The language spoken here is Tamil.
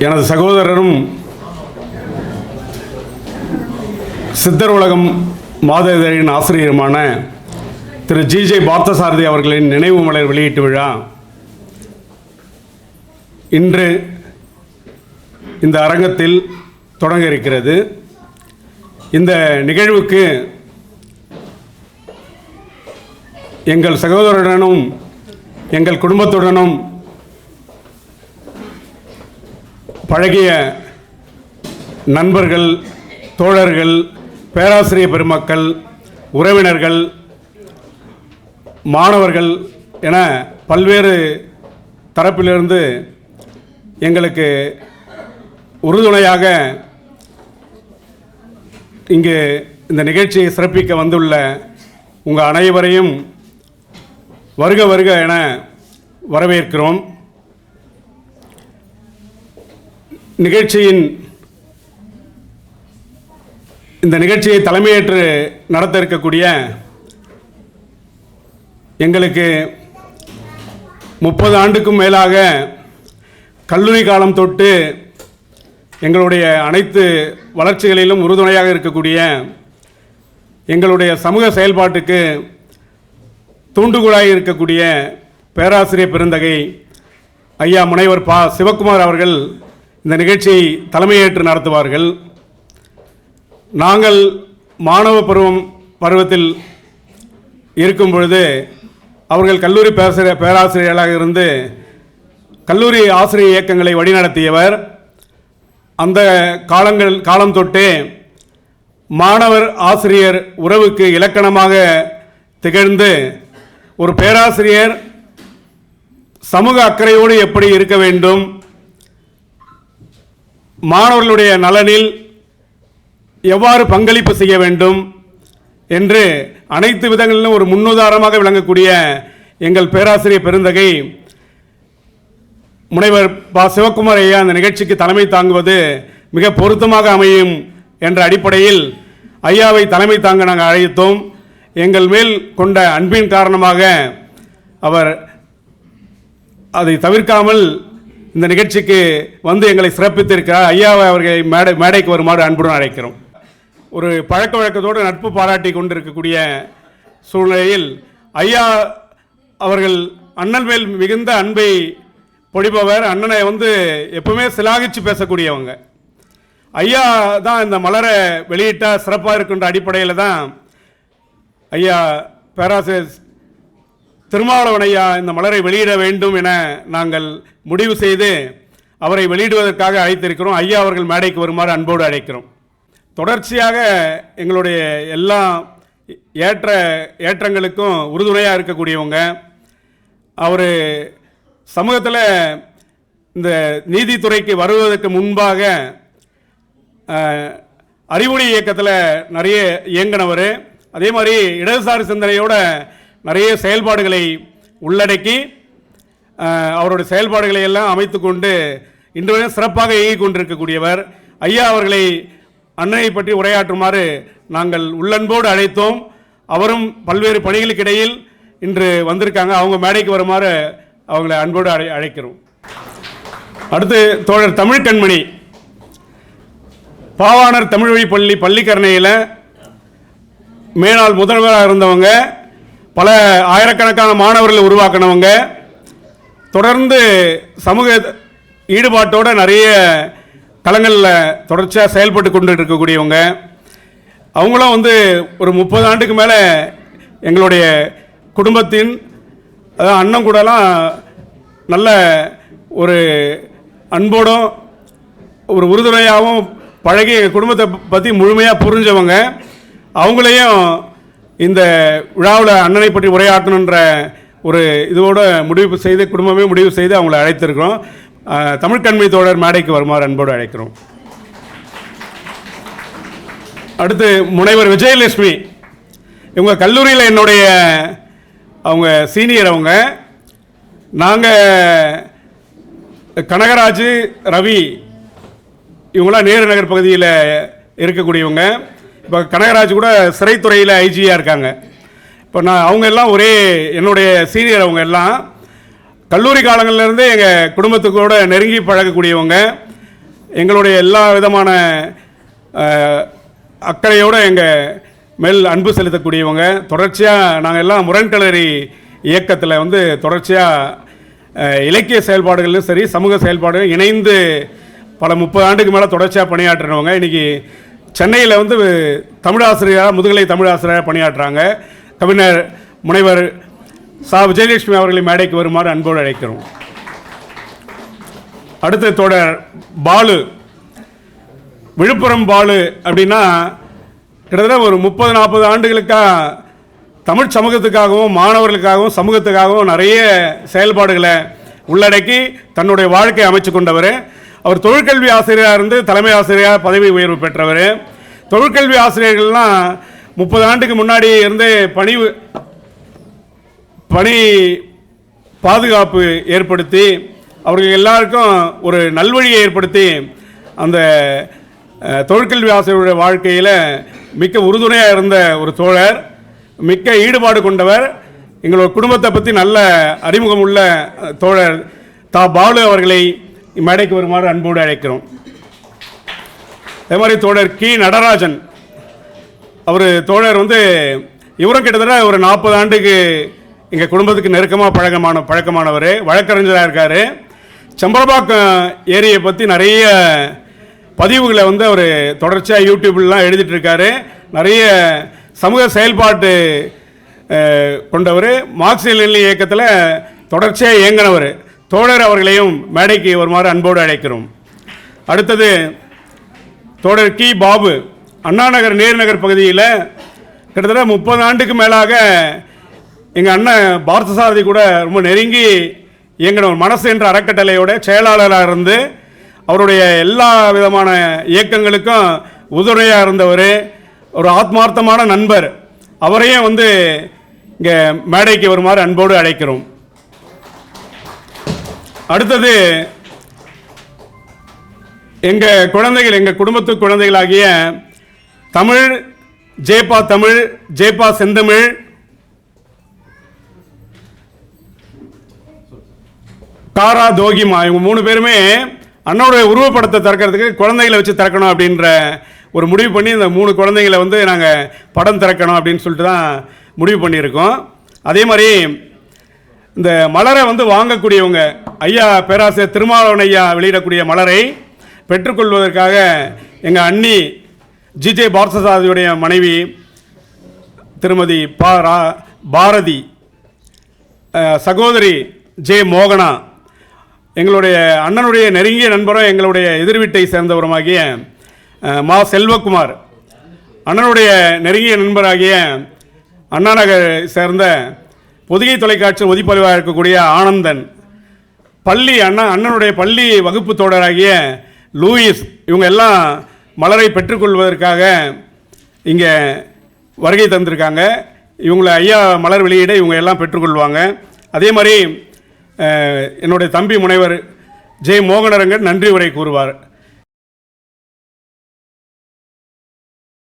எனது சகோதரரும் சித்தர் உலகம் மாத இதழின் ஆசிரியருமான திரு ஜிஜே பார்த்தசாரதி அவர்களின் நினைவு மலர் வெளியீட்டு விழா. இன்று இந்த அரங்கத்தில் தொடங்க இருக்கிறது இந்த நிகழ்வுக்கு எங்கள் சகோதரருடனும் எங்கள் குடும்பத்துடனும் பழகிய நண்பர்கள் தோழர்கள் பேராசிரியர் பெருமக்கள் உறவினர்கள் மாணவர்கள் என பல்வேறு தரப்பிலிருந்து எங்களுக்கு உறுதுணையாக இங்கு இந்த நிகழ்ச்சியை சிறப்பிக்க வந்துள்ள உங்கள் அனைவரையும் வருக வருக என வரவேற்கிறோம். நிகழ்ச்சியின் இந்த நிகழ்ச்சியை தலைமையேற்று நடத்த இருக்கக்கூடிய எங்களுக்கு முப்பது ஆண்டுக்கும் மேலாக கல்லூரி காலம் தொட்டு எங்களுடைய அனைத்து வளர்ச்சிகளிலும் உறுதுணையாக இருக்கக்கூடிய எங்களுடைய சமூக செயல்பாட்டுக்கு தூண்டுகோலாக இருக்கக்கூடிய பேராசிரியர் பெருந்தகை ஐயா முனைவர் பா சிவக்குமார் அவர்கள் இந்த நிகழ்ச்சியை தலைமையேற்று நடத்துவார்கள். நாங்கள் மாணவ பருவம் பருவத்தில் இருக்கும் பொழுது அவர்கள் கல்லூரி பேராசிரியர் பேராசிரியர்களாக இருந்து கல்லூரி ஆசிரியர் இயக்கங்களை வழிநடத்தியவர். அந்த காலங்கள் காலம் தொட்டே மாணவர் ஆசிரியர் உறவுக்கு இலக்கணமாக திகழ்ந்து ஒரு பேராசிரியர் சமூக அக்கறையோடு எப்படி இருக்க வேண்டும் மாணவர்களுடைய நலனில் எவ்வாறு பங்களிப்பு செய்ய வேண்டும் என்று அனைத்து விதங்களிலும் ஒரு முன்னுதாரணமாக விளங்கக்கூடிய எங்கள் பேராசிரியர் பெருந்தகை முனைவர் பா. சிவக்குமார் ஐயா அந்த நிகழ்ச்சிக்கு தலைமை தாங்குவது மிக பொருத்தமாக அமையும் என்ற அடிப்படையில் ஐயாவை தலைமை தாங்க நாங்கள் அழைத்தோம். எங்கள் மேல் கொண்ட அன்பின் காரணமாக அவர் அதை தவிர்க்காமல் இந்த நிகழ்ச்சிக்கு வந்து எங்களை சிறப்பித்திருக்கிறார் ஐயாவை அவர்களை மேடை மேடைக்கு வருமாறு அன்புடன் அழைக்கிறோம். ஒரு பழக்க வழக்கத்தோடு நட்பு பாராட்டி கொண்டிருக்கக்கூடிய சூழ்நிலையில் ஐயா அவர்கள் அண்ணன் மேல் மிகுந்த அன்பை பொழிபவர் அண்ணனை வந்து எப்பவுமே சிலாகிச்சு பேசக்கூடியவங்க. ஐயா தான் இந்த மலரை வெளியிட்டால் சிறப்பாக இருக்குன்ற அடிப்படையில் தான் ஐயா பேராசிரியர் திருமாவளவனையா இந்த மலரை வெளியிட வேண்டும் என நாங்கள் முடிவு செய்து அவரை வெளியிடுவதற்காக அழைத்திருக்கிறோம். ஐயா அவர்கள் மேடைக்கு வருமாறு அன்போடு அழைக்கிறோம். தொடர்ச்சியாக எங்களுடைய எல்லா ஏற்ற ஏற்றங்களுக்கும் உறுதுணையாக இருக்கக்கூடியவங்க அவர் சமூகத்தில் இந்த நீதித்துறைக்கு வருவதற்கு முன்பாக அறிவுடை அறிவொளி இயக்கத்தில் நிறைய இயங்கினவர். அதே மாதிரி இடதுசாரி சிந்தனையோட நிறைய செயல்பாடுகளை உள்ளடக்கி அவருடைய செயல்பாடுகளை எல்லாம் அமைத்து கொண்டு இன்று வரை சிறப்பாக இயங்கிக் கொண்டிருக்கக்கூடியவர். ஐயா அவர்களை அன்னையை பற்றி உரையாற்றுமாறு நாங்கள் உள்ளன்போடு அழைத்தோம். அவரும் பல்வேறு பணிகளுக்கு இடையில் இன்று வந்திருக்காங்க. அவங்க மேடைக்கு வருமாறு அவங்களை அன்போடு அழை அழைக்கிறோம். அடுத்து தோழர் தமிழ் கண்மணி பாவாணர் தமிழ் வழி பள்ளி பள்ளிக்கரணையில் மேலாள் முதல்வராக இருந்தவங்க. பல ஆயிரக்கணக்கான மாணவர்களை உருவாக்கினவங்க. தொடர்ந்து சமூக ஈடுபாட்டோட நிறைய தளங்களில் தொடர்ச்சியாக செயல்பட்டு கொண்டு இருக்கக்கூடியவங்க அவங்களும் வந்து ஒரு முப்பது ஆண்டுக்கு மேலே எங்களுடைய குடும்பத்தின் அதாவது அண்ணன் கூடலாம் நல்ல ஒரு அன்போடும் ஒரு உறுதுணையாகவும் பழகி எங்கள் குடும்பத்தை பற்றி முழுமையாக புரிஞ்சவங்க. அவங்களையும் இந்த விழாவில் அண்ணனை பற்றி உரையாற்றணுன்ற ஒரு இதோட முடிவு செய்து குடும்பமே முடிவு செய்து அவங்களை அழைத்திருக்கிறோம். தமிழ்கண்மை தோழர் மேடைக்கு வருமாறு அன்போடு அழைக்கிறோம். அடுத்து முனைவர் விஜயலட்சுமி. இவங்க கல்லூரியில் என்னுடைய அவங்க சீனியர் அவங்க. நாங்கள் கனகராஜ் ரவி இவங்களாம் நேரு நகர் பகுதியில் இருக்கக்கூடியவங்க. இப்போ கனகராஜ் கூட சிறைத்துறையில் ஐஜியாக இருக்காங்க. இப்போ நான் அவங்க எல்லாம் ஒரே என்னுடைய சீனியர் அவங்க எல்லாம் கல்லூரி காலங்கள்லேருந்தே எங்கள் குடும்பத்துக்கூட நெருங்கி பழகக்கூடியவங்க. எங்களுடைய எல்லா விதமான அக்கறையோடு எங்கள் மேல் அன்பு செலுத்தக்கூடியவங்க. தொடர்ச்சியாக நாங்கள் எல்லாம் முரண்களரி இயக்கத்தில் வந்து தொடர்ச்சியாக இலக்கிய செயல்பாடுகளிலும் சரி சமூக செயல்பாடுகளும் இணைந்து பல முப்பது ஆண்டுக்கு மேலே தொடர்ச்சியாக பணியாற்றினவங்க. இன்றைக்கி சென்னையில் வந்து தமிழாசிரியராக முதுகலை தமிழாசிரியராக பணியாற்றுறாங்க கவிஞர் முனைவர் சா விஜயலட்சுமி அவர்களை மேடைக்கு வருமாறு அன்போடு அழைக்கிறோம். அடுத்த தொடர் பாலு. விழுப்புரம் பாலு அப்படின்னா கிட்டத்தட்ட ஒரு முப்பது நாற்பது ஆண்டுகளுக்காக தமிழ் சமூகத்துக்காகவும் மாணவர்களுக்காகவும் சமூகத்துக்காகவும் நிறைய செயல்பாடுகளை உள்ளடக்கி தன்னுடைய வாழ்க்கையை அமைச்சு கொண்டவர். அவர் தொழிற்கல்வி ஆசிரியராக இருந்து தலைமை ஆசிரியராக பதவி உயர்வு பெற்றவர். தொழிற்கல்வி ஆசிரியர்கள்லாம் முப்பது ஆண்டுக்கு முன்னாடி இருந்தே பணி பணி பாதுகாப்பு ஏற்படுத்தி அவர்கள் எல்லாருக்கும் ஒரு நல்வழியை ஏற்படுத்தி அந்த தொழிற்கல்வி ஆசிரியருடைய வாழ்க்கையில் மிக்க உறுதுணையாக இருந்த ஒரு தோழர் மிக்க ஈடுபாடு கொண்டவர் எங்களோட குடும்பத்தை பற்றி நல்ல அறிமுகம் உள்ள தோழர் தா பாலு அவர்களை மேடைக்கு வருமாறு அன்போடு அழைக்கிறோம். அதே மாதிரி தோழர் கி. நடராஜன் அவர் தோழர் வந்து இவரும் கிட்டத்தட்ட ஒரு நாற்பது ஆண்டுக்கு எங்கள் குடும்பத்துக்கு நெருக்கமாக பழக்கமான பழக்கமானவர் வழக்கறிஞராக இருக்கார். செம்பரபாக்கம் ஏரியை பற்றி நிறைய பதிவுகளை வந்து அவர் தொடர்ச்சியாக யூடியூப்லாம் எழுதிட்டுருக்காரு நிறைய சமூக செயல்பாட்டு கொண்டவர். மார்க்சிய இயக்கத்தில் தொடர்ச்சியாக இயங்கினவர். தோழர் அவர்களையும் மேடைக்கு வருமாறு அன்போடு அழைக்கிறோம். அடுத்தது தோழர் கி. பாபு அண்ணாநகர் நேர்நகர் பகுதியில் கிட்டத்தட்ட முப்பது ஆண்டுக்கு மேலாக எங்கள் அண்ணன் பார்த்தசாரதி கூட ரொம்ப நெருங்கி இயங்கினவர் மனசு என்ற அறக்கட்டளையோட செயலாளராக இருந்து அவருடைய எல்லா விதமான இயக்கங்களுக்கும் உதுணையாக இருந்தவர் ஒரு ஆத்மார்த்தமான நண்பர். அவரையும் வந்து இங்கே மேடைக்கு வருமாறு அன்போடு அழைக்கிறோம். அடுத்தது எங்கள் குழந்தைகள் எங்கள் குடும்பத்து குழந்தைகளாகிய தமிழ் ஜேபா தமிழ் ஜேபா செந்தமிழ் காரா தோகிமா இவங்க மூணு பேருமே அண்ணோட உருவப்படத்தை திறக்கிறதுக்கு குழந்தைகளை வச்சு திறக்கணும் அப்படின்ற ஒரு முடிவு பண்ணி இந்த மூணு குழந்தைங்களை வந்து நாங்கள் படம் திறக்கணும் அப்படின்னு சொல்லிட்டு தான் முடிவு பண்ணியிருக்கோம். அதே மாதிரி இந்த மலரை வந்து வாங்கக்கூடியவங்க ஐயா பேராசிரியர் திருமாவளவன் ஐயா வெளியிடக்கூடிய மலரை பெற்றுக்கொள்வதற்காக எங்கள் அண்ணி ஜிஜே பார்த்தசாரதியுடைய மனைவி திருமதி பாரா பாரதி சகோதரி ஜே மோகனா எங்களுடைய அண்ணனுடைய நெருங்கிய நண்பரும் எங்களுடைய எதிர்வீட்டை சேர்ந்தவருமாகிய மா செல்வகுமார் அண்ணனுடைய நெருங்கிய நண்பராகிய அண்ணாநகர் சேர்ந்த பொதிகை தொலைக்காட்சி ஒதிப்பதிவாக இருக்கக்கூடிய ஆனந்தன் பள்ளி அண்ணா அண்ணனுடைய பள்ளி வகுப்பு தோழராகிய லூயிஸ் இவங்க எல்லாம் மலரை பெற்றுக்கொள்வதற்காக இங்கே வருகை தந்திருக்காங்க. இவங்களை ஐயா மலர் வெளியிட இவங்க எல்லாம் பெற்றுக்கொள்வாங்க. அதே மாதிரி என்னுடைய தம்பி முனைவர் ஜெய் மோகனரங்கன் நன்றி உரை கூறுவார்.